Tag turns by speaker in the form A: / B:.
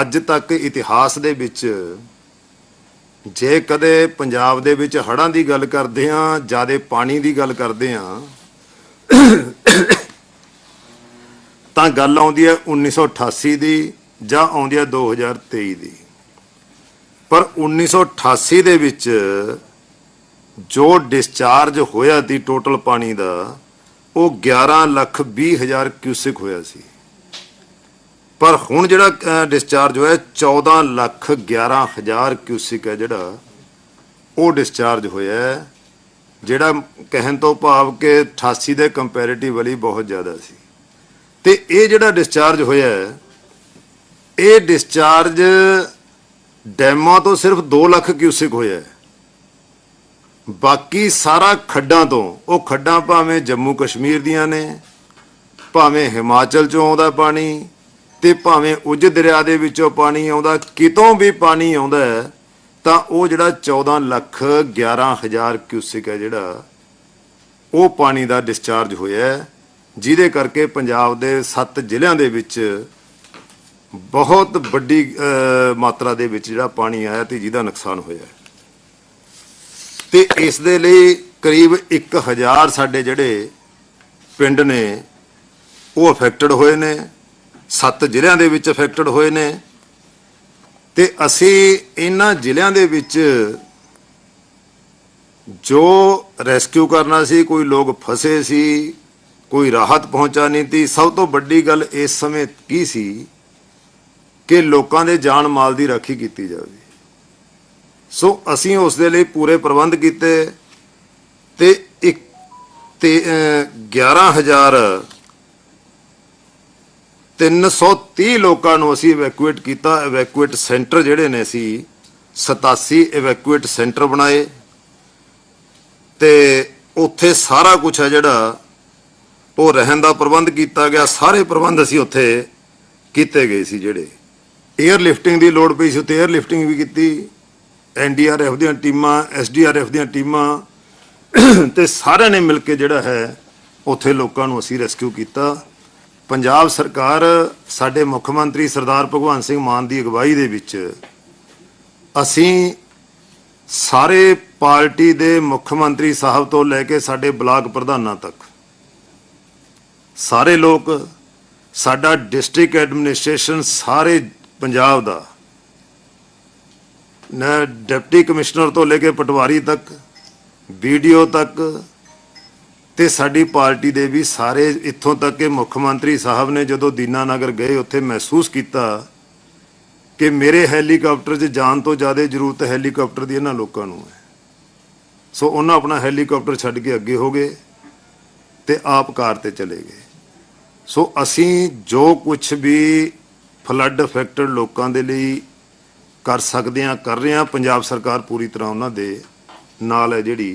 A: ਅੱਜ ਤੱਕ ਇਤਿਹਾਸ ਦੇ ਵਿੱਚ ਜੇ ਕਦੇ ਪੰਜਾਬ ਦੇ ਵਿੱਚ ਹੜ੍ਹਾਂ ਦੀ ਗੱਲ ਕਰਦੇ ਆਂ ਜਿਆਦੇ ਪਾਣੀ ਦੀ ਗੱਲ ਕਰਦੇ ਆਂ ਤਾਂ ਗੱਲ ਆਉਂਦੀ ਹੈ 1988 ਦੀ ਜਾਂ ਆਉਂਦੀ ਹੈ 2023 ਦੀ। ਪਰ 1988 ਦੇ ਵਿੱਚ ਜੋ ਡਿਸਚਾਰਜ ਹੋਇਆ ਸੀ ਟੋਟਲ ਪਾਣੀ ਦਾ, ਉਹ 11 ਲੱਖ 20 ਹਜ਼ਾਰ ਕਿਊਸਿਕ ਹੋਇਆ ਸੀ। ਪਰ ਹੁਣ ਜਿਹੜਾ ਡਿਸਚਾਰਜ ਹੋਇਆ 14 ਲੱਖ 11 ਹਜ਼ਾਰ ਕਿਊਸਿਕ ਹੈ ਜਿਹੜਾ, ਉਹ ਡਿਸਚਾਰਜ ਹੋਇਆ ਜਿਹੜਾ ਕਹਿਣ ਤੋਂ ਭਾਵ ਕਿ 88 ਦੇ ਕੰਪੈਰੀਟਿਵਲੀ ਬਹੁਤ ਜ਼ਿਆਦਾ ਸੀ। ਤੇ ਇਹ ਜਿਹੜਾ ਡਿਸਚਾਰਜ ਹੋਇਆ ਇਹ ਡਿਸਚਾਰਜ ਡੈਮਾਂ ਤੋਂ ਸਿਰਫ 2 ਲੱਖ ਕਿਊਸਿਕ ਹੋਇਆ ਬਾਕੀ ਸਾਰਾ ਖੱਡਾਂ ਤੋਂ, ਉਹ ਖੱਡਾਂ ਭਾਵੇਂ ਜੰਮੂ ਕਸ਼ਮੀਰ ਦੀਆਂ ਨੇ, ਭਾਵੇਂ ਹਿਮਾਚਲ ਚੋਂ ਆਉਂਦਾ ਪਾਣੀ ਤੇ ਭਾਵੇਂ ਉਜ ਦਰਿਆ ਦੇ ਵਿੱਚੋਂ ਪਾਣੀ ਆਉਂਦਾ, ਕਿਤੋਂ ਵੀ ਪਾਣੀ ਆਉਂਦਾ ਤਾਂ ਉਹ ਜਿਹੜਾ 14 ਲੱਖ 11 ਹਜ਼ਾਰ ਕਿਊਸਿਕ ਹੈ ਜਿਹੜਾ, ਉਹ ਪਾਣੀ ਦਾ ਡਿਸਚਾਰਜ ਹੋਇਆ ਜਿਹਦੇ ਕਰਕੇ ਪੰਜਾਬ ਦੇ 7 ਜ਼ਿਲ੍ਹਿਆਂ ਦੇ ਵਿੱਚ ਬਹੁਤ ਵੱਡੀ ਮਾਤਰਾ ਦੇ ਵਿੱਚ ਜਿਹੜਾ ਪਾਣੀ ਆਇਆ ਤੇ ਜਿਹਦਾ ਨੁਕਸਾਨ ਹੋਇਆ ਹੈ। ਤੇ ਇਸ ਦੇ ਲਈ ਕਰੀਬ 1000 ਸਾਡੇ ਜਿਹੜੇ ਪਿੰਡ ਨੇ, ਉਹ ਅਫੈਕਟਡ ਹੋਏ ਨੇ ਸੱਤ ਜ਼ਿਲ੍ਹਿਆਂ ਦੇ ਵਿੱਚ ਅਫੈਕਟਡ ਹੋਏ ਨੇ ਤੇ ਅਸੀਂ ਇਹਨਾਂ ਜ਼ਿਲ੍ਹਿਆਂ ਦੇ ਵਿੱਚ ਜੋ ਰੈਸਕਿਊ ਕਰਨਾ ਸੀ ਕੋਈ ਲੋਕ ਫਸੇ ਸੀ ਕੋਈ ਰਾਹਤ ਪਹੁੰਚਾਣੀ ਸੀ ਸਭ ਤੋਂ ਵੱਡੀ ਗੱਲ ਇਸ ਸਮੇਂ ਕੀ ਸੀ ਕਿ ਲੋਕਾਂ ਦੇ ਜਾਨ ਮਾਲ ਦੀ ਰਾਖੀ ਕੀਤੀ ਜਾਵੇ। ਸੋ ਅਸੀਂ ਉਸ ਦੇ ਲਈ ਪੂਰੇ ਪ੍ਰਬੰਧ ਕੀਤੇ ਤੇ ਇੱਕ ਤੇ ਅਹ, 11000 330 ਲੋਕਾਂ ਨੂੰ ਅਸੀਂ ਇਵੈਕੂਏਟ ਕੀਤਾ ਇਵੈਕੂਏਟ ਸੈਂਟਰ ਜਿਹੜੇ ਨੇ ਅਸੀਂ 87 ਇਵੈਕੂਏਟ ਸੈਂਟਰ ਬਣਾਏ। ਤੇ ਉੱਥੇ ਸਾਰਾ ਕੁਝ ਹੈ ਜਿਹੜਾ, ਉਹ ਰਹਿਣ ਦਾ ਪ੍ਰਬੰਧ ਕੀਤਾ ਗਿਆ। ਸਾਰੇ ਪ੍ਰਬੰਧ ਅਸੀਂ ਉੱਥੇ ਕੀਤੇ ਗਏ ਸੀ ਜਿਹੜੇ। 에ਅਰ ਲਿਫਟਿੰਗ ਦੀ ਲੋੜ ਪਈ ਸੀ ਉੱਥੇ 에ਅਰ ਲਿਫਟਿੰਗ ਵੀ ਕੀਤੀ। ਐਨਡੀਆਰਐਫ ਦੀਆਂ ਟੀਮਾਂ ਐਸਡੀਆਰਐਫ ਦੀਆਂ ਟੀਮਾਂ। ਤੇ ਸਾਰਿਆਂ ਨੇ ਮਿਲ ਕੇ ਜਿਹੜਾ ਹੈ, ਉੱਥੇ ਲੋਕਾਂ ਨੂੰ ਅਸੀਂ ਰੈਸਕਿਊ ਕੀਤਾ। ਪੰਜਾਬ ਸਰਕਾਰ ਸਾਡੇ ਮੁੱਖ ਮੰਤਰੀ ਸਰਦਾਰ ਭਗਵੰਤ ਸਿੰਘ ਮਾਨ ਦੀ ਅਗਵਾਈ ਦੇ ਵਿੱਚ ਅਸੀਂ ਸਾਰੇ ਪਾਰਟੀ ਦੇ ਮੁੱਖ ਮੰਤਰੀ ਸਾਹਿਬ ਤੋਂ ਲੈ ਕੇ ਸਾਡੇ ਬਲਾਕ ਪ੍ਰਧਾਨਾਂ ਤੱਕ, ਸਾਰੇ ਲੋਕ, ਸਾਡਾ ਡਿਸਟ੍ਰਿਕਟ ਐਡਮਿਨਿਸਟ੍ਰੇਸ਼ਨ ਸਾਰੇ ਪੰਜਾਬ ਦਾ ਨਾ ਡਿਪਟੀ ਕਮਿਸ਼ਨਰ ਤੋਂ ਲੈ ਕੇ ਪਟਵਾਰੀ ਤੱਕ ਵੀਡੀਓ ਤੱਕ ਤੇ ਸਾਡੀ ਪਾਰਟੀ ਦੇ ਵੀ ਸਾਰੇ ਇੱਥੋਂ ਤੱਕ ਕਿ ਮੁੱਖ ਮੰਤਰੀ ਸਾਹਿਬ ਨੇ ਜਦੋਂ ਦੀਨਾਨਗਰ ਗਏ, ਉੱਥੇ ਮਹਿਸੂਸ ਕੀਤਾ ਕਿ ਮੇਰੇ ਹੈਲੀਕਾਪਟਰ 'ਚ ਜਾਣ ਤੋਂ ਜ਼ਿਆਦਾ ਜ਼ਰੂਰਤ ਹੈਲੀਕਾਪਟਰ ਦੀ ਇਹਨਾਂ ਲੋਕਾਂ ਨੂੰ ਹੈ। ਸੋ ਉਹਨਾਂ ਆਪਣਾ ਹੈਲੀਕਾਪਟਰ ਛੱਡ ਕੇ ਅੱਗੇ ਹੋ ਗਏ ਤੇ ਆਪ ਕਾਰ ਤੇ ਚਲੇ ਗਏ। ਸੋ ਅਸੀਂ ਜੋ ਕੁਝ ਵੀ ਫਲੱਡ ਅਫੈਕਟਡ ਲੋਕਾਂ ਦੇ ਲਈ ਕਰ ਸਕਦੇ ਹਾਂ, ਕਰ ਰਹੇ ਹਾਂ, ਪੰਜਾਬ ਸਰਕਾਰ ਪੂਰੀ ਤਰ੍ਹਾਂ ਉਹਨਾਂ ਦੇ ਨਾਲ ਹੈ ਜਿਹੜੀ